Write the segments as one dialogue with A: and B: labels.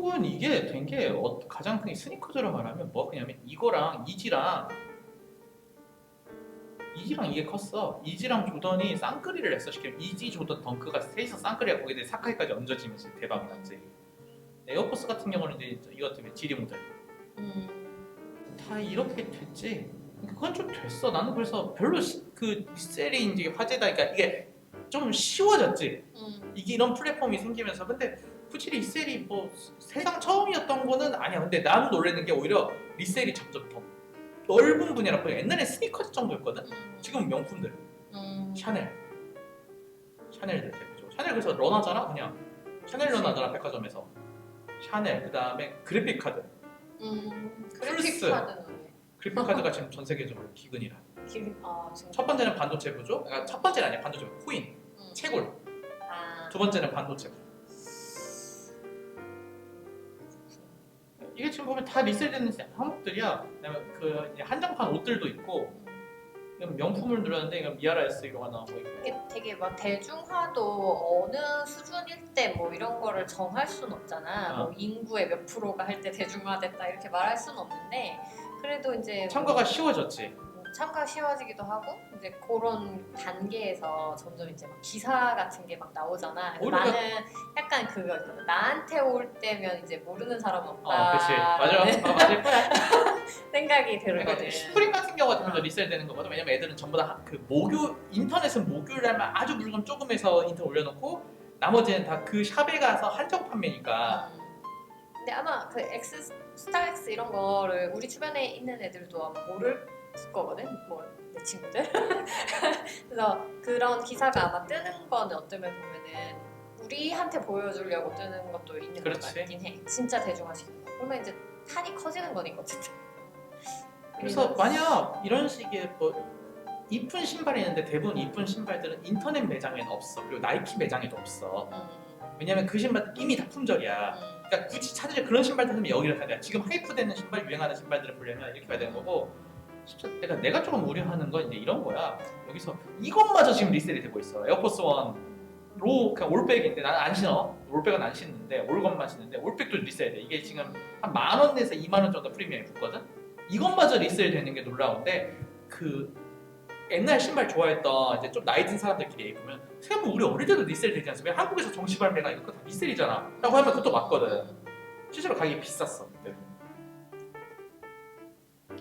A: 결국은 이게 된게 어, 가장 큰 스니커즈로 말하면 뭐 그냐면 이거랑 이지랑 이지랑 이게 컸어. 이지랑 조던이 쌍끌이를 했어. 시키면 이지 조던 덩크가 셋이서 쌍끌이가 거기에 사카이까지 얹어지면 서 대박이 났지. 에어포스 같은 경우는 이제 이거 같은 지리 모델
B: 음.
A: 다 이렇게 됐지. 그건 좀 됐어. 나는 그래서 별로 시- 그 리셀이 이제 화제다. 그러니까 이게 좀 쉬워졌지.
B: 음.
A: 이게 이런 플랫폼이 생기면서 근데 굳이 리셀이 뭐 세상 처음이었던 거는 아니야. 근데 나는 놀라는 게 오히려 리셀이 점점 더 넓은 분야라 보여. 옛날에 스니커즈 정도였거든.
B: 음.
A: 지금 명품들
B: 음.
A: 샤넬, 샤넬들 대표적으로 샤넬 그래서 런하잖아 그냥 샤넬. 런하잖아 백화점에서 샤넬 그 다음에 그래픽 카드.
B: 음.
A: 플스.
B: 카드는 왜?
A: 그래픽 카드가 지금 전 세계적으로 기근이라.
B: 길, 아 지금.
A: 첫 번째는 반도체 부조. 그러니까 첫 번째는 아니야 반도체 코인,
B: 음.
A: 채굴.
B: 아.
A: 두 번째는 반도체 부조. 이게 지금 보면 다 리셀되는 항목들이야. 그다음에 그 한정판 옷들도 있고 명품을 누렸는데 이건 미아라 S 이거가 나오고 있고.
B: 이게 되게 막 대중화도 어느 수준일 때 뭐 이런 거를 정할 수는 없잖아.
A: 어.
B: 뭐 인구의 몇 프로가 할 때 대중화됐다 이렇게 말할 수는 없는데 그래도 이제
A: 참가가 쉬워졌지.
B: 뭐 참가 쉬워지기도 하고 이제 그런 단계에서 점점 이제 막 기사 같은 게 막 나오잖아. 그래서
A: 우리가-
B: 나는 약간 그거 있거든. 나한테 올 때면 이제 모르는 사람은 없다.
A: 어, 그렇지. 맞아. 아, 맞을 거야.
B: 생각이
A: 그러니까
B: 들거든.
A: 슈프림 같은 경우 같은 경우도 리셀되는 거거든. 왜냐면 애들은 전부 다그 모교 인터넷은 모교라면 아주 물건 조금 해서 인터넷 올려놓고 나머지는 다 그 샵에 가서 한정 판매니까.
B: 음. 근데 아마 그 X 스타엑스 이런 거를 우리 주변에 있는 애들도 아마 모를 거거든. 뭐 내 친구들. 그래서 그런 기사가 아마 뜨는 거는 어쩌면 보면은 우리한테 보여주려고 뜨는 것도 있는 것
A: 그렇지.
B: 같긴 해. 진짜 대중화시키는 거. 그러면 이제 판이 커지는 거니까 어쨌든.
A: 그래서 만약 이런 식의 뭐 이쁜 신발이 있는데 대부분 이쁜 신발들은 인터넷 매장에는 없어. 그리고 나이키 매장에도 없어.
B: 음,
A: 왜냐면 그 신발 이미 다 품절이야.
B: 음.
A: 그러니까 굳이 찾으려 그런 신발들 하면 여기를 가야 돼. 지금 하이프되는 신발 유행하는 신발들을 보려면 이렇게 가야 되는 거고. 진짜 내가 내가 조금 우려하는 건 이제 이런 거야. 여기서 이것마저 지금 리셀이 되고 있어. 에어포스 원로 그냥 올백인데 나는 안 신어. 올백은 안 신는데 올것만 신는데 올백도 리셀돼. 이게 지금 한 만 원 내서 2만 원 정도 프리미엄이 붙거든. 이것마저 리셀 되는 게 놀라운데 그 옛날 신발 좋아했던 이제 좀 나이 든 사람들끼리 얘기하면 생각보면 우리 어릴 때도 리셀 되지 않습니까? 한국에서 정시 발매가 이거 다 리셀이잖아. 라고 하면 그것도 맞거든. 실제로 가격이 비쌌어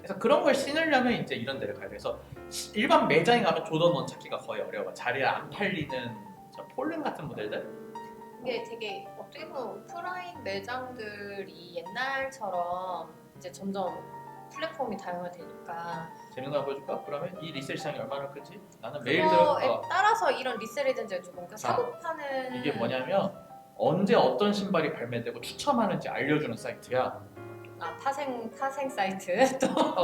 A: 그래서 그런 걸 신으려면 이제 이런 데를 가야 돼. 그래서 시- 일반 매장에 가면 조던 원 찾기가 거의 어려워. 자리에 안 팔리는 저 폴른 같은 모델들.
B: 이게 되게 어떻게 보면 오프라인 매장들이 옛날처럼 이제 점점 플랫폼이 다양화되니까
A: 재밌는 거 하나 보여줄까? 그러면 이 리셀 시장이 얼마나 크지? 나는 매일
B: 그거에
A: 들어.
B: 따라서 이런 리셀이든지 조금 그
A: 자,
B: 사고 파는
A: 이게 뭐냐면 언제 어떤 신발이 발매되고 추첨하는지 알려주는 사이트야.
B: 아 파생 파생 사이트 또
A: 어.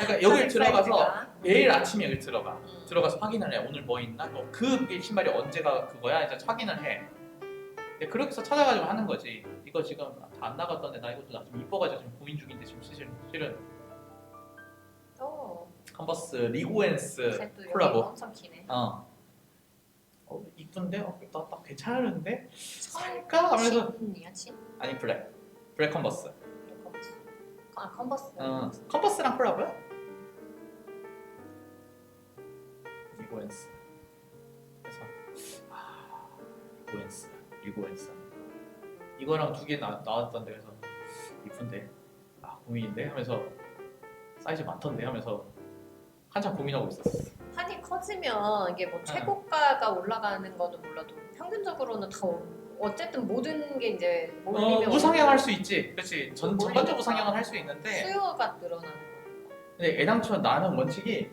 A: 그러니까 여기 들어가서
B: 사이트가.
A: 매일 아침에 여기 들어가.
B: 음.
A: 들어가서 확인을 해. 오늘 뭐 있나? 어, 그 신발이 언제가 그거야? 이제 확인을 해. 근데 그렇게 해서 찾아가지고 하는 거지. 이거 지금 다 안 나갔던데 나 이것도 나좀 이뻐가지고 지금 고민 중인데 지금 실은 실은
B: 또
A: 컨버스 리고엔스 콜라보.
B: 엄청 기네.
A: 어. 어 이쁜데? 어, 나, 나 괜찮은데? 살까? 하면서
B: 친.
A: 아니 블랙 블랙. 컨버스.
B: 아 컨버스.
A: 어, 컨버스랑 콜라보야? 리고엔스. 그래서 아, 리고엔스, 리고엔스. 이거랑 두 개 나왔던데 그래서 이쁜데 아 고민인데 하면서 사이즈 많던데 하면서 한참 고민하고 있었어.
B: 커지면 이게 뭐 최고가가 올라가는 거는 몰라도 평균적으로는 다 오- 어쨌든 모든 게 이제
A: 어,
B: 몰리면
A: 우상향할 수 있지. 그렇지. 전
B: 몰리니까.
A: 전반적 우상향을 할 수 있는데
B: 수요가 늘어나는 거.
A: 근데 애당초 나는 원칙이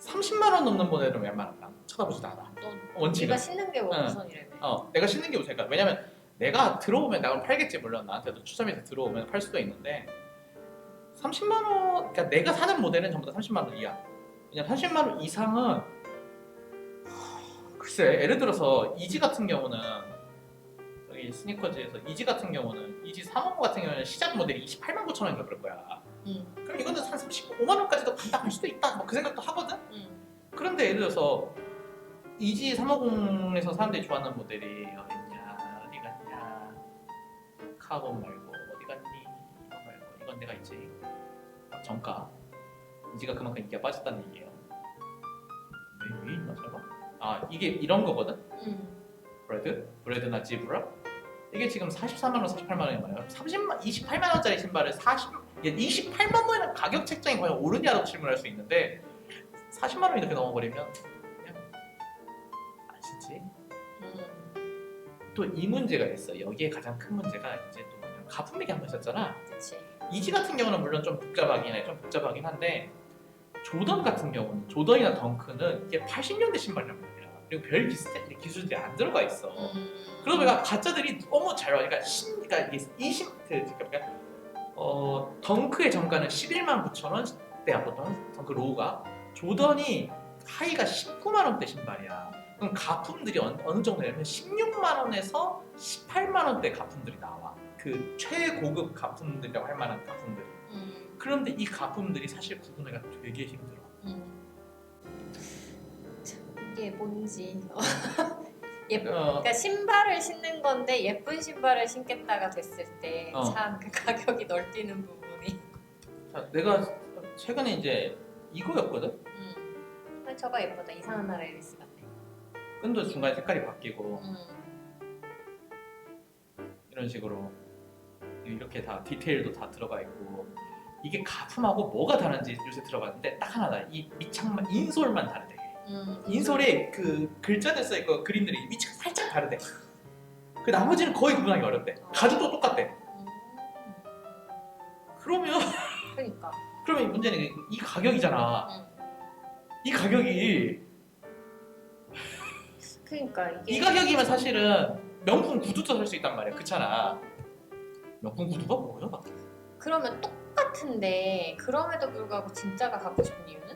A: 30만 원 넘는 모델은 웬만하면 안 쳐다보지도 않아.
B: 너
A: 원칙은.
B: 네가 신는 게 우선이라며.
A: 어, 내가 신는 게 우선이니까. 왜냐면 내가 들어오면 나는 팔겠지 물론 나한테도 추첨해서 들어오면 팔 수도 있는데 30만 원, 그러니까 내가 사는 모델은 전부 다 30만 원 이하. 왜냐면 30만 원 이상은 하, 글쎄 예를 들어서 이지 같은 경우는 여기 스니커즈에서 이지 같은 경우는 이지 350 같은 경우는 시작 모델이 28만 9천 원인가 그럴 거야.
B: 응.
A: 그럼 이거는 한 35만 원까지도 갈 수도 있다. 뭐 그 생각도 하거든.
B: 응.
A: 그런데 예를 들어서 이지 350에서 사람들이 좋아하는 모델이 어딨냐 어디 갔냐 카본 말고 어디 갔니? 이거 말고 이건 내가. 아, 정가. 이지가 그만큼 인기가 빠졌다는 얘기예요. 왜 위에 있나 설마? 아 이게 이런 거거든.
B: 음.
A: 브레드, 브레드나 지브라. 이게 지금 44만 원, 48만 원이 말이야. 30만, 28만 원짜리 신발을 40, 이게 28만 원이면 가격 책정이 과연 옳으냐고 질문할 수 있는데 40만 원이 이렇게 넘어버리면 그냥 안 신지.
B: 음.
A: 또이 문제가 있어. 여기에 가장 큰 문제가 이제 또 가품 얘기 한번 했었잖아.
B: 그치.
A: 이지 같은 경우는 물론 좀 복잡하긴 해. 좀 복잡하긴 한데 조던 같은 경우는 조던이나 덩크는 이게 80년대 신발이란 말이야. 그리고 별 비슷한 기술들이 안 들어가 있어.
B: 음.
A: 그러다 보니까 가짜들이 너무 잘 나와. 그러니까 신, 그러니까 이게 이심 그 그러니까 어 덩크의 정가는 11만 9천 원대였거든. 덩크 로우가 조던이 하이가 19만 원대 신발이야. 그럼 가품들이 어느, 어느 정도냐면 16만 원에서 18만 원대 가품들이 나와. 그 최고급 가품들이라고 할 만한 가품들이.
B: 음.
A: 그런데 이 가품들이 사실 구분하기가 되게 힘들어.
B: 음. 참, 이게 뭔지. 예,
A: 어,
B: 그러니까 신발을 신는 건데 예쁜 신발을 신겠다가 됐을 때
A: 어.
B: 참 그 가격이 널뛰는 부분이.
A: 자, 내가 최근에 이제 이거였거든.
B: 음. 근데 저거 예쁘다. 이상한 나라 에리스 같네.
A: 끈도 중간에 색깔이 바뀌고
B: 음.
A: 이런 식으로 이렇게 다 디테일도 다 들어가 있고 이게 가품하고 뭐가 다른지 요새 들어봤는데 딱 하나다. 이 밑창만 인솔만 다르대.
B: 음.
A: 인솔에 그 글자들 써 있고 그림들이 밑창 살짝 다르대. 그 나머지는 거의 구분하기 어렵대. 가죽도 똑같대.
B: 음.
A: 그러면
B: 그러니까.
A: 그러면 이 문제는 이 가격이잖아.
B: 음.
A: 이 가격이
B: 그러니까 이게
A: 이 가격이면 사실은 명품 구두도 살 수 있단 말이야. 그렇잖아. 명품 구두가 뭐야
B: 그러면 똑같은데 그럼에도 불구하고 진짜가 갖고 싶은 이유는?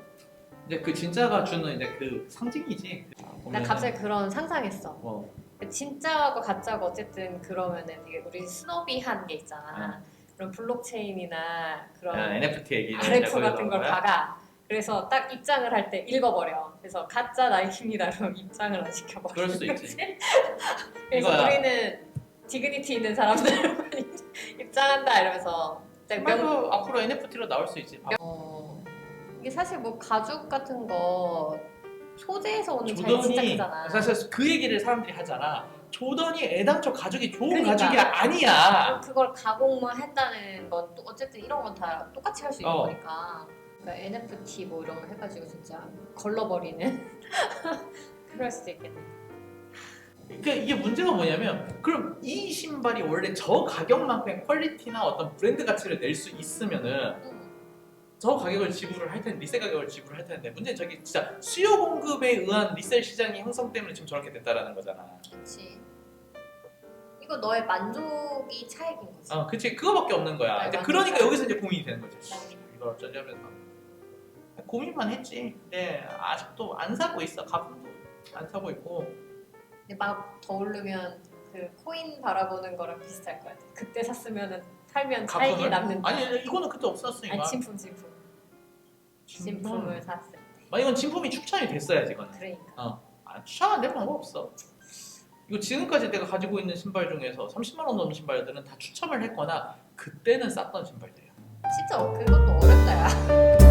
A: 이제 그 진짜가 주는 이제 그 상징이지
B: 나 갑자기 그런 상상했어.
A: 뭐
B: 진짜하고 가짜가 어쨌든 그러면은 되게 우리 스노비한 게 있잖아. 그런 블록체인이나 그런
A: 야, NFT 얘기
B: RF 같은 걸 박아. 그래서 딱 입장을 할 때 읽어버려. 그래서 가짜 나이키입니다로 입장을 안 시켜버려.
A: 그럴 수도 있지.
B: 그래서
A: 이거야.
B: 우리는 디그니티 있는 사람들만 입장한다 이러면서 딱 명,
A: 명도 앞으로 NFT로 나올 수 있지.
B: 어, 이게 사실 뭐 가죽 같은 거 소재에서 오는 차이 진짜
A: 조던이
B: 크잖아.
A: 사실 그 얘기를 사람들이 하잖아. 조던이 애당초 가죽이 좋은
B: 그러니까.
A: 가죽이 아니야.
B: 그걸 가공만 했다는 건 또 어쨌든 이런 건 다 똑같이 할 수 있는
A: 어.
B: 거니까. 그러니까 NFT 뭐 이런 거 해가지고 진짜 걸러버리는 그럴 수도 있겠네.
A: 그러니까 이게 문제가 뭐냐면 그럼 이 신발이 원래 저 가격만큼의 퀄리티나 어떤 브랜드 가치를 낼 수 있으면은
B: 음,
A: 저 가격을 지불을 할 텐데 리셀 가격을 지불을 할 텐데 문제는 저기 진짜 수요 공급에 의한 리셀 시장이 형성 때문에 지금 저렇게 됐다라는 거잖아.
B: 그렇지. 이거 너의 만족이 차액인 거지.
A: 어, 그치 그거밖에 없는 거야.
B: 네,
A: 이제. 그러니까 여기서 이제 고민이 되는 거지.
B: 네.
A: 이걸 어쩌냐면서 고민만 했지. 근데 아직도 안 사고 있어. 가품도 안 사고 있고.
B: 근데 막 더 오르면 그 코인 바라보는 거랑 비슷할 것 같아. 그때 샀으면은 팔면 차익이? 남는.
A: 아니 이거는 그때 없었으니까.
B: 아니 진품 진품. 진품을 샀을 때.
A: 아 이건 진품이 추천이 됐어야지 이거는.
B: 그러니까.
A: 아, 추천 안 되면 방법 없어. 이거 지금까지 내가 가지고 있는 신발 중에서 30만 원 넘는 신발들은 다 추첨을 했거나 그때는 쌌던 신발들이야.
B: 진짜 그것도 어렵다 야.